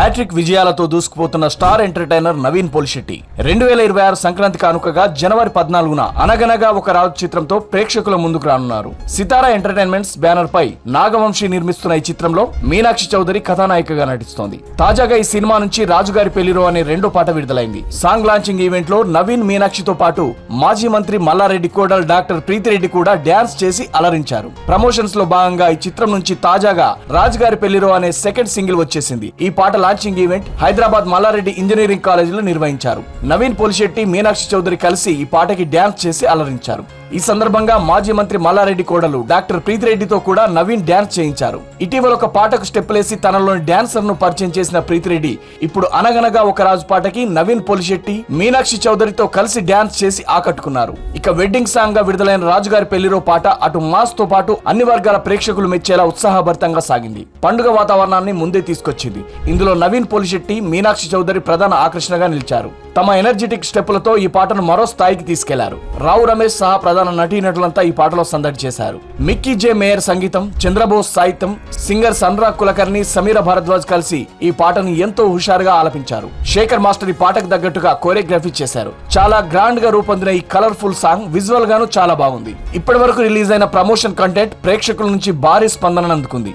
Hat trick విజయాలతో దూసుకుపోతున్న star entertainer Naveen Polishetty. రెండు వేల ఇరవై ఆరు సంక్రాంతి కానుకగా జనవరి పద్నాలుగున అనగనగా ఒక రాజు చిత్రంతో ప్రేక్షకుల ముందుకు రానున్నారు. సితారా ఎంటర్టైన్మెంట్స్ బ్యానర్ పై నాగవంశీ నిర్మిస్తున్న ఈ చిత్రంలో మీనాక్షి చౌదరి కథానాయికగా నటిస్తోంది. తాజాగా ఈ సినిమా నుంచి రాజుగారి పెళ్ళిరో అనే రెండో పాట విడుదలైంది. సాంగ్ లాంచింగ్ ఈవెంట్లో నవీన్ మీనాక్షితో పాటు మాజీ మంత్రి మల్లారెడ్డి కోడల్ డాక్టర్ ప్రీతిరెడ్డి కూడా డ్యాన్స్ చేసి అలరించారు. ప్రమోషన్స్లో భాగంగా ఈ చిత్రం నుంచి తాజాగా రాజుగారి పెళ్ళిరో అనే సెకండ్ సింగిల్ వచ్చేసింది. ఈ పాట launching event Hyderabad Malla Reddy engineering కాలేజీలో నిర్వహించారు. నవీన్ పోలిశెట్టి మీనాక్షి చౌదరి కలిసి ఈ పాటకి డ్యాన్స్ చేసి అలరించారు. ఈ సందర్భంగా మాజీ మంత్రి మల్లారెడ్డి కోడలు డాక్టర్ ప్రీతిరెడ్డితో కూడా నవీన్ డ్యాన్స్ చేయించారు. ఇటీవల ఒక పాటకు స్టెప్పులేసి తనలోని డాన్సర్ను పరిచయం చేసిన ప్రీతిరెడ్డి ఇప్పుడు అనగనగా ఒక రాజు పాటకి నవీన్ పోలిశెట్టి మీనాక్షి చౌదరితో కలిసి డ్యాన్స్ చేసి ఆకట్టుకున్నారు. ఇక వెడ్డింగ్ సాంగ్గా విడుదలైన రాజుగారి పెళ్ళిరో పాట అటు మాస్తో పాటు అన్ని వర్గాల ప్రేక్షకులు మెచ్చేలా ఉత్సాహభరితంగా సాగింది. పండుగ వాతావరణాన్ని ముందే తీసుకొచ్చింది. ఇందులో నవీన్ పోలిశెట్టి మీనాక్షి చౌదరి ప్రధాన ఆకర్షణగా నిలిచారు. తమ ఎనర్జెటిక్ స్టెప్పులతో ఈ పాటను మరో స్థాయికి తీసుకెళ్ళారు. రావు రమేష్ సహా ప్రధాన నటీనటులంతా ఈ పాటలో సందడి చేశారు. మిక్కీ జే మేయర్ సంగీతం చంద్రబోస్ సాహిత్యం సింగర్ సన్రా కులకర్ణి సమీర భారద్వాజ్ కలిసి ఈ పాటను ఎంతో హుషారుగా ఆలపించారు. శేఖర్ మాస్టర్ ఈ పాటకు తగ్గట్టుగా కోరియోగ్రఫీ చేశారు. చాలా గ్రాండ్గా రూపొందిన ఈ కలర్ఫుల్ సాంగ్ విజువల్ గాను చాలా బాగుంది. ఇప్పటి వరకు రిలీజ్ అయిన ప్రమోషన్ కంటెంట్ ప్రేక్షకుల నుంచి భారీ స్పందన అందుకుంది.